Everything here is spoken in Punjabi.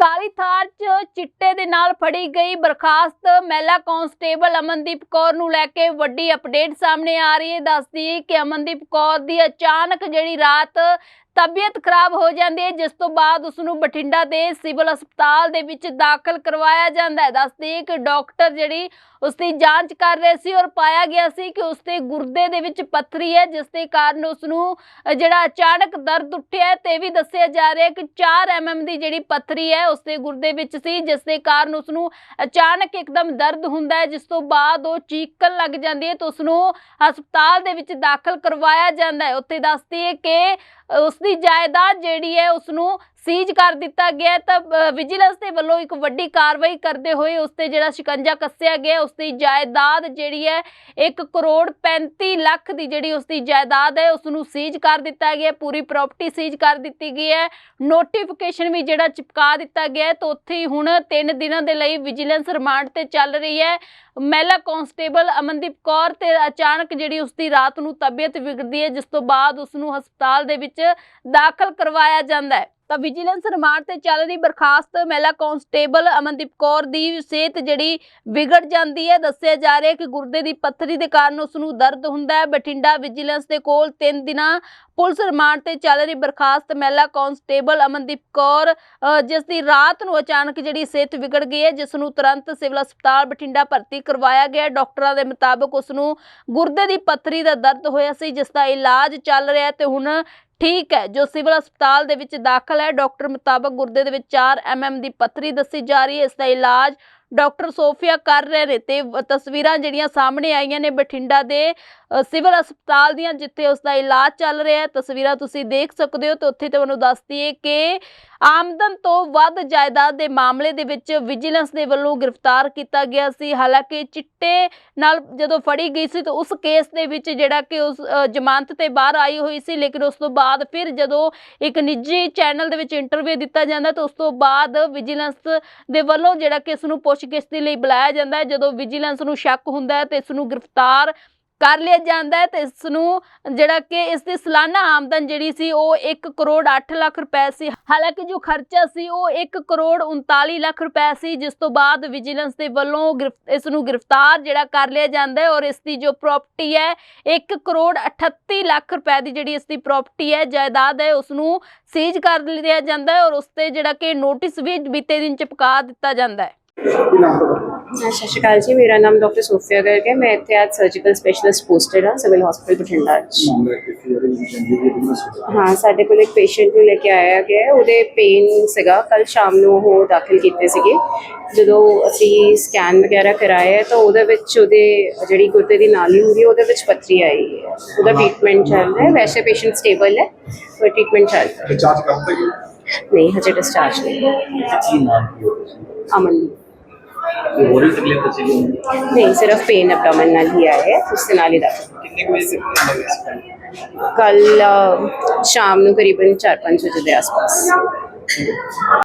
ਕਾਲੀ ਥਾਰ 'ਚ ਚਿੱਟੇ ਦੇ ਨਾਲ ਫੜੀ ਗਈ ਬਰਖਾਸਤ। ਮਹਿਲਾ ਕਾਂਸਟੇਬਲ ਅਮਨਦੀਪ ਕੌਰ ਨੂੰ ਲੈ ਕੇ ਵੱਡੀ ਅਪਡੇਟ ਸਾਹਮਣੇ ਆ ਰਹੀ ਹੈ। ਦੱਸਦੀ ਕਿ ਅਮਨਦੀਪ ਕੌਰ ਦੀ ਅਚਾਨਕ ਜਿਹੜੀ ਰਾਤ ਤਬੀਅਤ ਖਰਾਬ ਹੋ ਜਾਂਦੀ ਹੈ, ਜਿਸ ਤੋਂ ਬਾਅਦ ਉਸ ਨੂੰ ਬਠਿੰਡਾ ਦੇ ਸਿਵਲ ਹਸਪਤਾਲ ਦੇ ਵਿੱਚ ਦਾਖਲ ਕਰਵਾਇਆ ਜਾਂਦਾ ਹੈ। ਦੱਸਦੀ ਕਿ ਡਾਕਟਰ ਜਿਹੜੀ ਉਸ ਦੀ ਜਾਂਚ ਕਰ ਰਹੇ ਸੀ ਔਰ ਪਾਇਆ ਗਿਆ ਸੀ ਕਿ ਉਸ ਦੇ ਗੁਰਦੇ ਦੇ ਵਿੱਚ ਪੱਥਰੀ ਹੈ, ਜਿਸ ਦੇ ਕਾਰਨ ਉਸ ਨੂੰ ਜਿਹੜਾ ਅਚਾਨਕ ਦਰਦ ਉੱਠਿਆ ਤੇ ਵੀ ਦੱਸਿਆ ਜਾ ਰਿਹਾ ਹੈ ਕਿ 4 ਐਮਐਮ ਦੀ ਜਿਹੜੀ ਪੱਥਰੀ ਹੈ ਉਸ ਦੇ ਗੁਰਦੇ ਵਿੱਚ ਸੀ, ਜਿਸ ਦੇ ਕਾਰਨ ਉਸ ਨੂੰ ਅਚਾਨਕ ਇੱਕਦਮ ਦਰਦ ਹੁੰਦਾ ਹੈ, ਜਿਸ ਤੋਂ ਬਾਅਦ ਉਹ ਚੀਕਣ ਲੱਗ ਜਾਂਦੀ ਹੈ ਤੇ ਉਸ ਨੂੰ ਹਸਪਤਾਲ ਦੇ ਵਿੱਚ ਦਾਖਲ ਕਰਵਾਇਆ ਜਾਂਦਾ ਹੈ। ਉੱਥੇ ਦੱਸਦੀ ਹੈ ਕਿ ਉਸ ਦੀ ਜਾਇਦਾਦ ਜਿਹੜੀ ਹੈ ਉਸ ਨੂੰ ਸੀਜ਼ ਕਰ ਦਿੱਤਾ ਗਿਆ ਤਾਂ ਵਿਜੀਲੈਂਸ ਦੇ ਵੱਲੋਂ ਇੱਕ ਵੱਡੀ ਕਾਰਵਾਈ ਕਰਦੇ ਹੋਏ ਉਸ ਤੇ ਜਿਹੜਾ ਸ਼ਿਕੰਜਾ ਕੱਸਿਆ ਗਿਆ, ਉਸ ਦੀ ਜਾਇਦਾਦ ਜਿਹੜੀ ਹੈ 1 ਕਰੋੜ 35 ਲੱਖ ਦੀ ਜਿਹੜੀ ਉਸ ਦੀ ਜਾਇਦਾਦ ਹੈ, ਉਸ ਨੂੰ ਸੀਜ਼ ਕਰ ਦਿੱਤਾ ਗਿਆ ਪੂਰੀ ਪ੍ਰਾਪਰਟੀ ਸੀਜ਼ ਕਰ ਦਿੱਤੀ ਗਈ ਹੈ। ਨੋਟੀਫਿਕੇਸ਼ਨ ਵੀ ਜਿਹੜਾ ਚਿਪਕਾ ਦਿੱਤਾ ਗਿਆ ਤਾਂ ਉੱਥੇ ਹੀ ਹੁਣ 3 ਦਿਨਾਂ ਦੇ ਲਈ ਵਿਜੀਲੈਂਸ ਰਿਮਾਂਡ ਤੇ ਚੱਲ ਰਹੀ ਹੈ। ਮਹਿਲਾ ਕਾਂਸਟੇਬਲ ਅਮਨਦੀਪ ਕੌਰ ਤੇ ਅਚਾਨਕ ਜਿਹੜੀ ਉਸ ਦੀ ਰਾਤ ਨੂੰ ਤਬੀਅਤ ਵਿਗੜਦੀ ਹੈ, ਜਿਸ ਤੋਂ ਬਾਅਦ ਉਸ ਨੂੰ ਹਸਪਤਾਲ ਦੇ ਵਿੱਚ ਦਾਖਲ ਕਰਵਾਇਆ ਜਾਂਦਾ ਹੈ। ਤਾਂ ਵਿਜੀਲੈਂਸ ਰਿਮਾਂਡ ਤੇ ਚੱਲ ਰਹੀ ਬਰਖਾਸਤ ਮਹਿਲਾ ਕਾਂਸਟੇਬਲ ਅਮਨਦੀਪ ਕੌਰ ਦੀ ਸਿਹਤ ਜਿਹੜੀ ਵਿਗੜ ਜਾਂਦੀ ਹੈ। ਦੱਸਿਆ ਜਾ ਰਿਹਾ ਕਿ ਗੁਰਦੇ ਦੀ ਪੱਥਰੀ ਦੇ ਕਾਰਨ ਉਸ ਨੂੰ ਦਰਦ ਹੁੰਦਾ ਹੈ। ਬਠਿੰਡਾ ਵਿਜੀਲੈਂਸ ਦੇ ਕੋਲ 3 ਦਿਨਾਂ ਪੁਲਿਸ ਰਿਮਾਂਡ ਤੇ ਚੱਲ ਰਹੀ ਬਰਖਾਸਤ ਮਹਿਲਾ ਕਾਂਸਟੇਬਲ ਅਮਨਦੀਪ ਕੌਰ ਜਿਸ ਦੀ ਰਾਤ ਨੂੰ ਅਚਾਨਕ ਜਿਹੜੀ ਸਿਹਤ ਵਿਗੜ ਗਈ ਹੈ, ਜਿਸ ਨੂੰ ਤੁਰੰਤ ਸਿਵਲ ਹਸਪਤਾਲ ਬਠਿੰਡਾ ਭਰਤੀ ਕਰਵਾਇਆ ਗਿਆ ਡਾਕਟਰਾਂ ਦੇ ਮੁਤਾਬਕ ਉਸ ਨੂੰ ਗੁਰਦੇ ਦੀ ਪੱਥਰੀ ਦਾ ਦਰਦ ਹੋਇਆ ਸੀ, ਜਿਸ ਦਾ ਇਲਾਜ ਚੱਲ ਰਿਹਾ ਤੇ ਹੁਣ ਠੀਕ ਹੈ, ਜੋ ਸਿਵਲ ਹਸਪਤਾਲ ਦੇ ਵਿੱਚ ਦਾਖਲ ਹੈ। ਡਾਕਟਰ ਮੁਤਾਬਕ ਗੁਰਦੇ ਦੇ ਵਿੱਚ 4 ਐਮਐਮ ਦੀ ਪੱਥਰੀ ਦੱਸੀ ਜਾ ਰਹੀ ਹੈ। ਇਸ ਦਾ ਇਲਾਜ ਡਾਕਟਰ ਸੋਫੀਆ ਕਰ ਰਹੇ ਨੇ ਤੇ ਤਸਵੀਰਾਂ ਜਿਹੜੀਆਂ ਸਾਹਮਣੇ ਆਈਆਂ ਨੇ ਬਠਿੰਡਾ ਦੇ ਸਿਵਲ ਹਸਪਤਾਲ ਦੀਆਂ, ਜਿੱਥੇ ਉਸ ਦਾ ਇਲਾਜ ਚੱਲ ਰਿਹਾ ਹੈ। ਤਸਵੀਰਾਂ ਤੁਸੀਂ ਦੇਖ ਸਕਦੇ ਹੋ ਤੇ ਉੱਥੇ ਤੁਹਾਨੂੰ ਦੱਸਦੀ ਹੈ ਕਿ ਆਮਦਨ ਤੋਂ ਵੱਧ ਜਾਇਦਾਦ ਦੇ ਮਾਮਲੇ ਦੇ ਵਿੱਚ ਵਿਜੀਲੈਂਸ ਦੇ ਵੱਲੋਂ ਗ੍ਰਿਫਤਾਰ ਕੀਤਾ ਗਿਆ ਸੀ। ਹਾਲਾਂਕਿ ਚਿੱਟੇ ਨਾਲ ਜਦੋਂ ਫੜੀ ਗਈ ਸੀ ਤਾਂ ਉਸ ਕੇਸ ਦੇ ਵਿੱਚ ਜਿਹੜਾ ਕਿ ਉਸ ਜ਼ਮਾਨਤ ਤੇ ਬਾਹਰ ਆਈ ਹੋਈ ਸੀ, ਲੇਕਿਨ ਉਸ ਤੋਂ ਬਾਅਦ ਫਿਰ ਜਦੋਂ ਇੱਕ ਨਿੱਜੀ ਚੈਨਲ ਦੇ ਵਿੱਚ ਇੰਟਰਵਿਊ ਦਿੱਤਾ ਜਾਂਦਾ ਤਾਂ ਉਸ ਤੋਂ ਬਾਅਦ ਵਿਜੀਲੈਂਸ ਦੇ ਵੱਲੋਂ ਜਿਹੜਾ ਕਿ ਇਸ ਨੂੰ ਪੁੱਛਗਿੱਛ ਦੇ ਲਈ ਬੁਲਾਇਆ ਜਾਂਦਾ ਹੈ। ਜਦੋਂ ਵਿਜੀਲੈਂਸ ਨੂੰ ਸ਼ੱਕ ਹੁੰਦਾ ਹੈ ਤੇ ਇਸ ਨੂੰ ਗ੍ਰਿਫਤਾਰ ਕਰ ਲਿਆ ਜਾਂਦਾ ਹੈ ਤੇ ਇਸ ਨੂੰ ਜਿਹੜਾ ਕਿ ਇਸ ਦੀ ਸਾਲਾਨਾ ਆਮਦਨ ਜਿਹੜੀ ਸੀ ਉਹ 1 ਕਰੋੜ 8 ਲੱਖ ਰੁਪਏ ਸੀ। ਹਾਲਾਂਕਿ ਜੋ ਖਰਚਾ ਸੀ ਉਹ 1 ਕਰੋੜ 39 ਲੱਖ ਰੁਪਏ ਸੀ, ਜਿਸ ਤੋਂ ਬਾਅਦ ਵਿਜੀਲੈਂਸ ਦੇ ਵੱਲੋਂ ਗ੍ਰਿਫ- ਇਸ ਨੂੰ ਗ੍ਰਿਫਤਾਰ ਜਿਹੜਾ ਕਰ ਲਿਆ ਜਾਂਦਾ ਹੈ ਔਰ ਇਸ ਦੀ ਜੋ ਪ੍ਰਾਪਰਟੀ ਹੈ 1 ਕਰੋੜ 38 ਲੱਖ ਰੁਪਏ ਦੀ ਜਿਹੜੀ ਇਸ ਦੀ ਪ੍ਰਾਪਰਟੀ ਹੈ, ਜਾਇਦਾਦ ਹੈ ਉਸ ਨੂੰ ਸੀਜ਼ ਕਰ ਲਿਆ ਜਾਂਦਾ ਹੈ ਔਰ ਉਸ ਤੇ ਜਿਹੜਾ ਕਿ ਨੋਟਿਸ ਵੀ ਬੀਤੇ ਦਿਨ ਚਿਪਕਾ ਦਿੱਤਾ ਜਾਂਦਾ ਹੈ। ਹਾਂ, ਸਤਿ ਸ਼੍ਰੀ ਅਕਾਲ ਜੀ। ਮੇਰਾ ਨਾਮ ਡਾਕਟਰ ਸੋਫੀਆ ਗਰਗ ਹੈ। ਮੈਂ ਇੱਥੇ ਅੱਜ ਸਰਜੀਕਲ ਸਪੈਸ਼ਲਿਸਟ ਪੋਸਟਡ ਹਾਂ ਸਿਵਲ ਹਸਪੀਟਲ ਬਠਿੰਡਾ 'ਚ ਹਾਂ ਸਾਡੇ ਕੋਲ ਇੱਕ ਪੇਸ਼ੈਂਟ ਨੂੰ ਲੈ ਕੇ ਆਇਆ ਗਿਆ ਹੈ। ਉਹਦੇ ਪੇਨ ਸੀਗਾ। ਕੱਲ ਸ਼ਾਮ ਨੂੰ ਉਹ ਦਾਖਲ ਕੀਤੇ ਸੀਗੇ। ਜਦੋਂ ਅਸੀਂ ਸਕੈਨ ਵਗੈਰਾ ਕਰਾਇਆ ਤਾਂ ਉਹਦੇ ਵਿੱਚ ਉਹਦੇ ਜਿਹੜੀ ਗੁਰਦੇ ਦੀ ਨਾਲੀ ਹੁੰਦੀ ਹੈ ਉਹਦੇ ਵਿੱਚ ਪੱਥਰੀ ਆਈ ਹੈ। ਉਹਦਾ ਟ੍ਰੀਟਮੈਂਟ ਚੱਲ ਰਿਹਾ ਹੈ। ਵੈਸੇ ਪੇਸ਼ੈਂਟ ਸਟੇਬਲ ਹੈ ਪਰ ਟ੍ਰੀਟਮੈਂਟ ਚੱਲ ਰਿਹਾ ਹੈ। ਚਾਰਜ ਕਰਤਾ ਕਿ? ਨਹੀਂ ਹਜੇ ਡਿਸਚਾਰਜ ਨਹੀਂ। ਕੀ ਨਾਮ ਕੀ ਹੋ ਤੁਸੀਂ ਅਮਨ। ਕੋਈ ਹੋਰ ਵੀ ਤਕਲੀਫ ਦੱਸੀ ਗਈ? ਨਹੀਂ ਸਿਰਫ ਪੇਨ ਐਬਡੋਮਨ ਨਾਲ ਹੀ ਆਇਆ ਹੈ ਉਸ ਦੇ ਨਾਲ ਹੀ ਦਾਖਲ ਕਿੰਨੇ ਕੁ ਵਜੇ ਸੇ ਕਿੰਨੇ ਵਜੇ ਸੇ? ਕੱਲ ਸ਼ਾਮ ਨੂੰ ਕਰੀਬਨ 4-5 ਵਜੇ ਦੇ ਆਸ-ਪਾਸ।